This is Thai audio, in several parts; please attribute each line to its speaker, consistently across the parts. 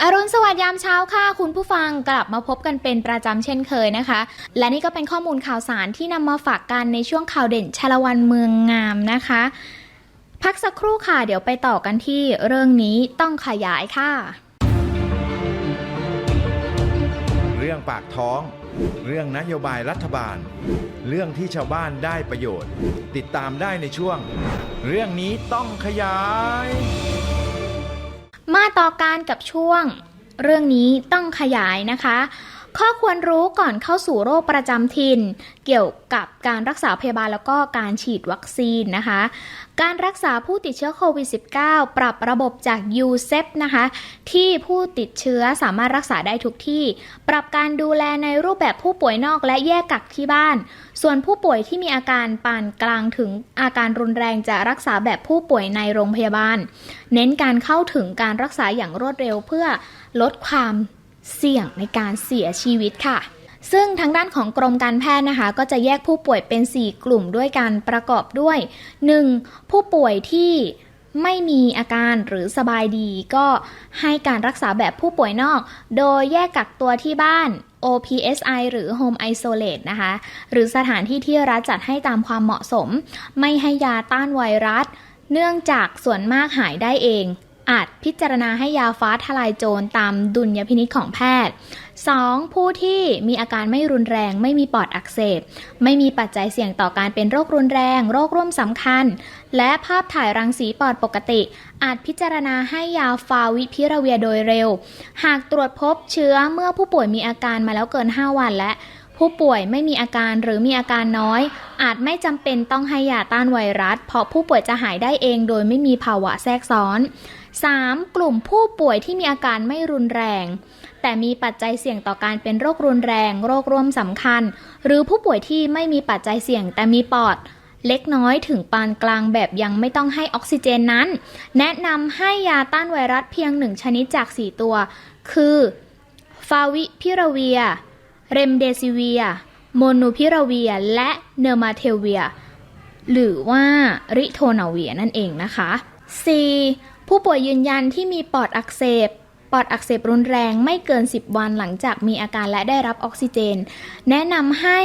Speaker 1: อรุณสวัสดิ์ยามเช้าค่ะ คุณผู้ฟังกลับมาพบกันเป็นประจำเช่นเคยนะคะ และนี่ก็เป็นข้อมูลข่าวสารที่นำมาฝากกันในช่วงข่าวเด่นชลวันเมืองงามนะคะ พักสักครู่ค่ะ เดี๋ยวไปต่อกันที่เรื่องนี้ต้องขยายค่ะ
Speaker 2: เรื่องปากท้อง เรื่องนโยบายรัฐบาล เรื่องที่ชาวบ้านได้ประโยชน์ ติดตามได้ในช่วง เรื่องนี้ต้องขยาย
Speaker 1: มาต่อการกับช่วง เรื่องนี้ต้องขยายนะคะ ข้อควรรู้ก่อนเข้าสู่โรคประจำถิ่น เกี่ยวกับการรักษาพยาบาลแล้วก็การฉีดวัคซีนนะคะ การรักษาผู้ติดเชื้อโควิด -19 ปรับระบบจาก u s e p นะคะ ที่ผู้ติดเชื้อสามารถรักษาได้ทุกที่ ปรับการดูแลในรูปแบบผู้ป่วยนอกและแยกกักที่บ้าน ส่วนผู้ป่วยที่มีอาการปานกลางถึงอาการรุนแรงจะรักษาแบบผู้ป่วยในโรงพยาบาล เน้นการเข้าถึงการรักษาอย่างรวดเร็วเพื่อลดความ เสี่ยงในการเสียชีวิตค่ะซึ่งทางด้านของกรมการแพทย์นะคะ ก็จะแยกผู้ป่วยเป็น 4 กลุ่มด้วยกันประกอบด้วย 1. ผู้ป่วยที่ไม่มีอาการหรือสบายดี ก็ให้การรักษาแบบผู้ป่วยนอก โดยแยกกักตัวที่บ้าน OPSI หรือ Home Isolate นะคะ หรือสถานที่ที่รัฐจัดให้ตามความเหมาะสม ไม่ให้ยาต้านไวรัส เนื่องจากส่วนมากหายได้เอง อาจพิจารณาให้ยาฟ้าทลายโจรตามดุลยพินิจของแพทย์ 2. ผู้ที่มีอาการไม่รุนแรงไม่มีปอดอักเสบ ไม่มีปัจจัยเสี่ยงต่อการเป็นโรครุนแรง โรคร่วมสำคัญ และภาพถ่ายรังสีปอดปกติ อาจพิจารณาให้ยาฟาวิพิราเวียโดยเร็ว หากตรวจพบเชื้อเมื่อผู้ป่วยมีอาการมาแล้วเกิน 5 วันและผู้ป่วยไม่มีอาการหรือมีอาการน้อย อาจไม่จำเป็นต้องให้ยาต้านไวรัส เพราะผู้ป่วยจะหายได้เองโดยไม่มีภาวะแทรกซ้อน 3. กลุ่มผู้ป่วยที่มีอาการไม่รุนแรง แต่มีปัจจัยเสี่ยงต่อการเป็นโรครุนแรง โรคร่วมสำคัญ หรือผู้ป่วยที่ไม่มีปัจจัยเสี่ยงแต่มีปอดเล็กน้อยถึงปานกลางแบบยังไม่ต้องให้ออกซิเจนนั้น แนะนำให้ยาต้านไวรัสเพียงหนึ่งชนิดจาก 4 ตัว คือฟาวิพิราเวีย เรมเดซิเวีย โมนูพิราเวีย และเนอร์มาเทเวีย หรือว่าริโทนาเวียนั่นเองนะคะ 4. ผู้ป่วยยืนยันที่มีปอดอักเสบ ปอดอักเสบรุนแรงไม่เกิน 10 วันหลังจากมีอาการและได้รับออกซิเจน แนะนำให้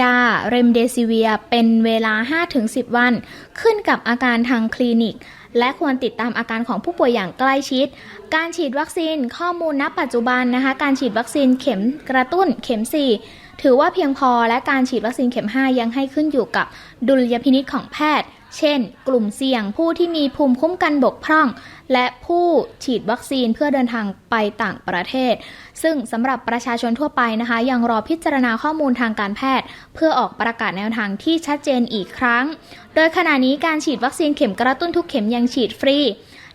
Speaker 1: ยาเรมเดซิเวียเป็นเวลา 5-10 วัน ขึ้นกับอาการทางคลินิก และควรติดตามอาการของผู้ป่วยอย่างใกล้ชิด การฉีดวัคซีนข้อมูลณปัจจุบันนะคะ การฉีดวัคซีนเข็มกระตุ้นเข็ม 4 ถือว่าเพียงพอและการฉีดวัคซีนเข็ม 5 ยังให้ขึ้นอยู่กับดุลยพินิจของแพทย์ เช่น กลุ่มเสี่ยงผู้ที่มีภูมิคุ้มกันบกพร่อง และผู้ฉีดวัคซีนเพื่อเดินทางไปต่างประเทศ ซึ่งสำหรับประชาชนทั่วไปนะคะ ยังรอพิจารณาข้อมูลทางการแพทย์ เพื่อออกประกาศแนวทางที่ชัดเจนอีกครั้ง โดยขณะนี้การฉีดวัคซีนเข็มกระตุ้นทุกเข็มยังฉีดฟรี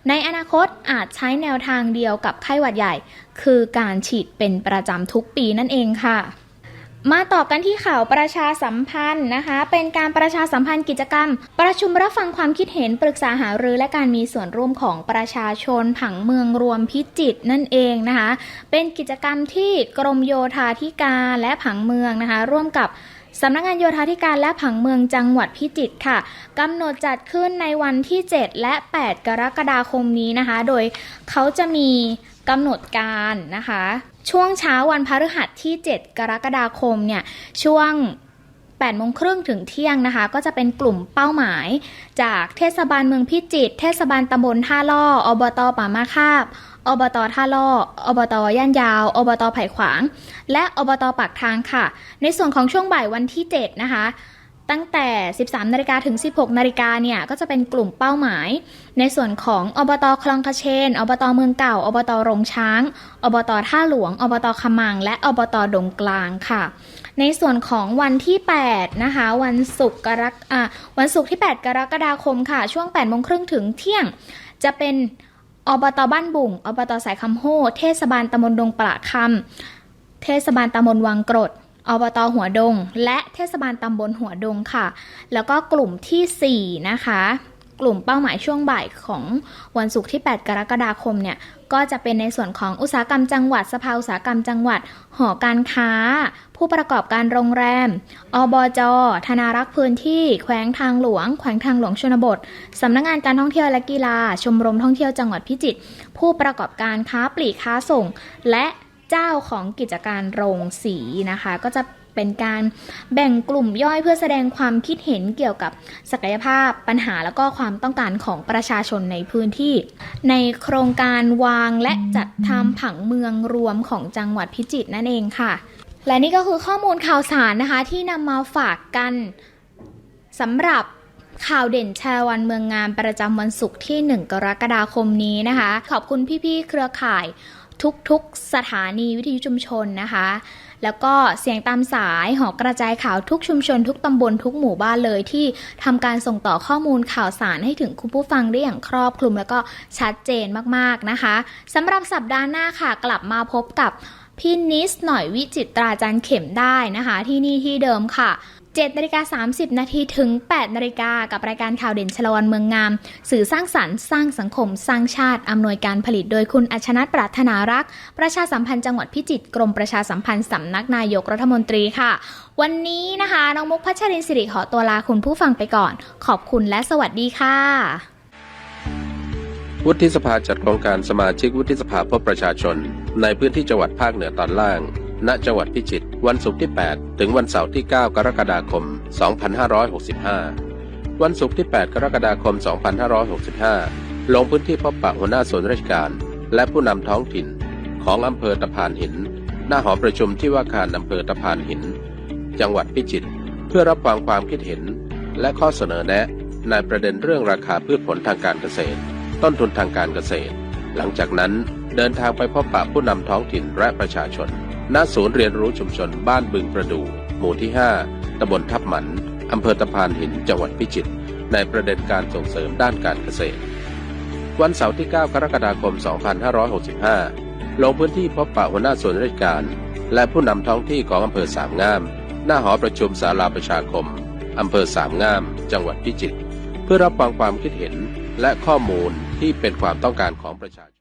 Speaker 1: ในอนาคตอาจใช้แนวทางเดียวกับไข้หวัดใหญ่ คือการฉีดเป็นประจำทุกปีนั่นเองค่ะ มาต่อกันที่ข่าวประชาสัมพันธ์นะคะ เป็นการประชาสัมพันธ์กิจกรรม ประชุมรับฟังความคิดเห็นปรึกษาหารือและการมีส่วนร่วมของประชาชนผังเมืองรวมพิจิตรนั่นเองนะคะ เป็นกิจกรรมที่กรมโยธาธิการและผังเมืองนะคะ ร่วมกับสำนักงานโยธาธิการและผังเมืองจังหวัดพิจิตรค่ะกำหนดจัดขึ้นในวันที่ 7 และ 8 กรกฎาคมนี้นะคะ โดยเขาจะมีกำหนดการนะคะ ช่วงเช้าวันพฤหัสที่ 7 กรกฎาคมเนี่ยช่วง8โมงครึ่งถึงเที่ยงนะคะ ก็จะเป็นกลุ่มเป้าหมาย จากเทศบาลเมืองพิจิตรเทศบาลตำบลท่าล่ออบตป่ามาคาบอบตท่าล่ออบตย่านยาว อบตไผ่ขวาง และอบตปากทางค่ะ ในส่วนของช่วงบ่ายวันที่ 7 นะคะ ตั้งแต่ 13 นาฬิกาถึง 16 นาฬิกาเนี่ย ก็จะเป็นกลุ่มเป้าหมาย ในส่วนของอบตคลองคเชน อบตเมืองเก่า อบตโรงช้าง อบตท่าหลวง อบตขมัง และอบตดงกลางค่ะ ในส่วนของวันที่ 8 นะคะ วันศุกร์กรกอ่าวันศุกร์ที่ 8 กรกฎาคมค่ะ ช่วง8โมงครึ่งถึงเที่ยง จะเป็นอบตบ้านบุ่ง อบตสายคำโฮเทศบาลตำบลดงปละคำเทศบาลตำบลวังกรด อบตหัวดง และเทศบาลตำบลหัวดงค่ะ แล้วก็กลุ่มทีสี่ 4 นะคะ กลุ่มเป้าหมายช่วงบ่ายของวันศุกร์ที่ 8 กรกฎาคมเนี่ยก็จะเป็นในส่วนของอุตสาหกรรมจังหวัดสภาอุตสาหกรรมจังหวัด หอการค้า ผู้ประกอบการโรงแรม อบจ ธนารักษ์พื้นที่ แขวงทางหลวง แขวงทางหลวงชนบท สำนักงงานการท่องเที่ยวและกีฬา ชมรมท่องเที่ยวจังหวัดพิจิตร ผู้ประกอบการค้าปลีกค้าส่ง และ เจ้าของกิจการโรงสีนะคะ ก็จะเป็นการแบ่งกลุ่มย่อยเพื่อแสดงความคิดเห็นเกี่ยวกับศักยภาพปัญหาแล้วก็ความต้องการของประชาชนในพื้นที่ ในโครงการวางและจัดทำผังเมืองรวมของจังหวัดพิจิตรนั่นเองค่ะ และนี่ก็คือข้อมูลข่าวสารนะคะที่นำมาฝากกันสำหรับข่าวเด่นแชร์วันเมืองงามประจำวันศุกร์ที่ 1 กรกฎาคมนี้นะคะ ขอบคุณพี่ๆเครือข่าย ทุกๆ สถานีวิทยุชุมชนนะคะ แล้วก็เสียงตามสายหอกระจายข่าวทุกชุมชน ทุกตำบลทุกหมู่บ้านเลยที่ทำการส่งต่อข้อมูลข่าวสารให้ถึงคุณผู้ฟังได้อย่างครอบคลุมแล้วก็ชัดเจนมากๆนะคะสำหรับสัปดาห์หน้าค่ะ กลับมาพบกับพี่นิสหน่อยวิจิตราจันเข็มได้นะคะ ที่นี่ที่เดิมค่ะ 7นาฬิกา30 นาทีถึง 8นาฬิกากับรายการข่าวเด่นชลวันเมืองงาม สื่อสร้างสรรค์สร้างสังคม สร้างชาติ อำนวยการผลิตโดยคุณอัชนัทปรารถนารักษ์ประชาสัมพันธ์จังหวัดพิจิตรกรมประชาสัมพันธ์สำนักนายกรัฐมนตรีค่ะ วันนี้นะคะน้องมุกพัชรินสิริขอตัวลาคุณผู้ฟังไปก่อน ขอบคุณและสวัสดีค่ะ
Speaker 3: วุฒิสภาจัดโครงการสมาชิกวุฒิสภาพบประชาชน ในพื้นที่จังหวัดภาคเหนือตอนล่าง ณจังหวัดพิจิตรวันศุกร์ที่ 8 ถึงวันเสาร์ที่ 9 กรกฎาคม 2565 วันศุกร์ที่ 8 กรกฎาคม 2565 ลงพื้นที่พบปะหัวหน้าส่วนราชการ และผู้นำท้องถิ่น ของอำเภอตะพานหิน หน้าหอประชุมที่ว่าการอำเภอตะพานหิน จังหวัดพิจิตรเพื่อรับฟังความคิดเห็น และข้อเสนอแนะในประเด็นเรื่องราคาพืชผลทางการเกษตร ต้นทุนทางการเกษตร หลังจากนั้นเดินทางไปพบปะผู้นำท้องถิ่นและประชาชน ณศูนย์เรียนรู้ชุมชนบ้านบึงประดู หมู่ที่ 5ตำบลทับหมัน อำเภอตะพานหิน จังหวัดพิจิตร ในประเด็นการส่งเสริมด้านการเกษตร วันเสาร์ที่ 9 กรกฎาคม 2565 ลงพื้นที่พบปะหัวหน้าส่วนราชการ และผู้นำท้องที่ของอำเภอสามงาม หน้าหอประชุมศาลาประชาคม อำเภอสามงาม จังหวัดพิจิตร เพื่อรับฟังความคิดเห็นและข้อมูลที่เป็นความต้องการของประชาชน